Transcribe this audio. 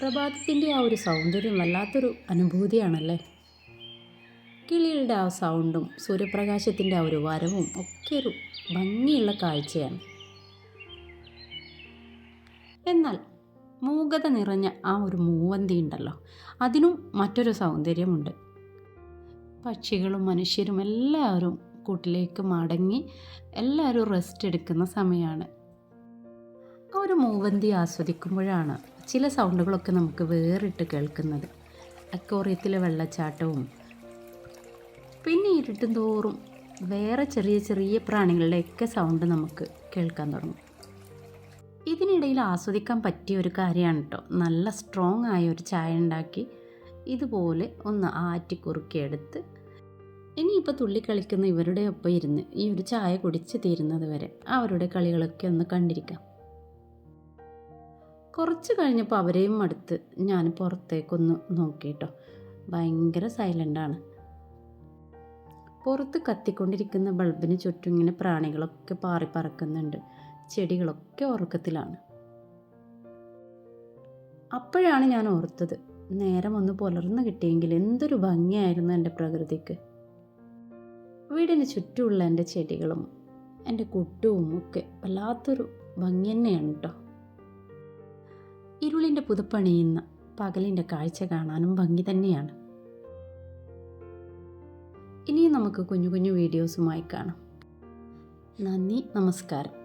പ്രഭാതത്തിന്റെ ആ ഒരു സൗന്ദര്യം വല്ലാത്തൊരു അനുഭൂതിയാണല്ലേ? കിളികളുടെ ആ സൗണ്ടും സൂര്യപ്രകാശത്തിന്റെ ആ ഒരു വരവും ഒക്കെ ഒരു ഭംഗിയുള്ള കാഴ്ചയാണ്. എന്നാൽ മൂകത നിറഞ്ഞ ആ ഒരു മൂവന്തി ഉണ്ടല്ലോ അതിനും മറ്റൊരു സൗന്ദര്യമുണ്ട്. പക്ഷികളും മനുഷ്യരും എല്ലാവരും കൂട്ടിലേക്ക് മടങ്ങി എല്ലാവരും റെസ്റ്റ് എടുക്കുന്ന സമയമാണ്. ആ ഒരു മൂവന്തി ആസ്വദിക്കുമ്പോഴാണ് ചില സൗണ്ടുകളൊക്കെ നമുക്ക് വേറിട്ട് കേൾക്കുന്നത്. അക്കോറിയത്തിലെ വെള്ളച്ചാട്ടവും പിന്നെ ഇരുട്ടും തോറും വേറെ ചെറിയ ചെറിയ പ്രാണികളുടെയൊക്കെ സൗണ്ട് നമുക്ക് കേൾക്കാൻ തുടങ്ങും. ഇതിനിടയിൽ ആസ്വദിക്കാൻ പറ്റിയ ഒരു കാര്യമാണ് കേട്ടോ നല്ല സ്ട്രോങ് ആയ ഒരു ചായ ഉണ്ടാക്കി ഇതുപോലെ ഒന്ന് ആറ്റി കുറുക്കിയെടുത്ത് ഇനിയിപ്പോൾ തുള്ളിക്കളിക്കുന്ന ഇവരുടെ ഒപ്പം ഇരുന്ന് ഈ ഒരു ചായ കുടിച്ച് തീരുന്നത് വരെ അവരുടെ കളികളൊക്കെ ഒന്ന് കണ്ടിരിക്കാം. കുറച്ച് കഴിഞ്ഞപ്പോൾ അവരെയും അടുത്ത് ഞാൻ പുറത്തേക്കൊന്ന് നോക്കിയിട്ടോ. ഭയങ്കര സൈലന്റാണ് പുറത്ത് കത്തിക്കൊണ്ടിരിക്കുന്ന ബൾബിന് ചുറ്റും ഇങ്ങനെ പ്രാണികളൊക്കെ പാറി പറക്കുന്നുണ്ട്. ചെടികളൊക്കെ ഉറക്കത്തിലാണ്. അപ്പോഴാണ് ഞാൻ ഓർത്തത് നേരം ഒന്ന് പുലർന്നു കിട്ടിയെങ്കിൽ എന്തൊരു ഭംഗിയായിരുന്നു എന്റെ പ്രകൃതിക്ക്. വീടിന് ചുറ്റുമുള്ള എന്റെ ചെടികളും എന്റെ കുട്ടുവും ഒക്കെ വല്ലാത്തൊരു ഭംഗി തന്നെയാണ് കേട്ടോ. ഇരുളിന്റെ പുതുപ്പണിയുന്ന പകലിന്റെ കാഴ്ച കാണാനും ഭംഗി തന്നെയാണ്. ഇനിയും നമുക്ക് കുഞ്ഞു കുഞ്ഞു വീഡിയോസുമായി കാണാം. നന്ദി നമസ്കാരം.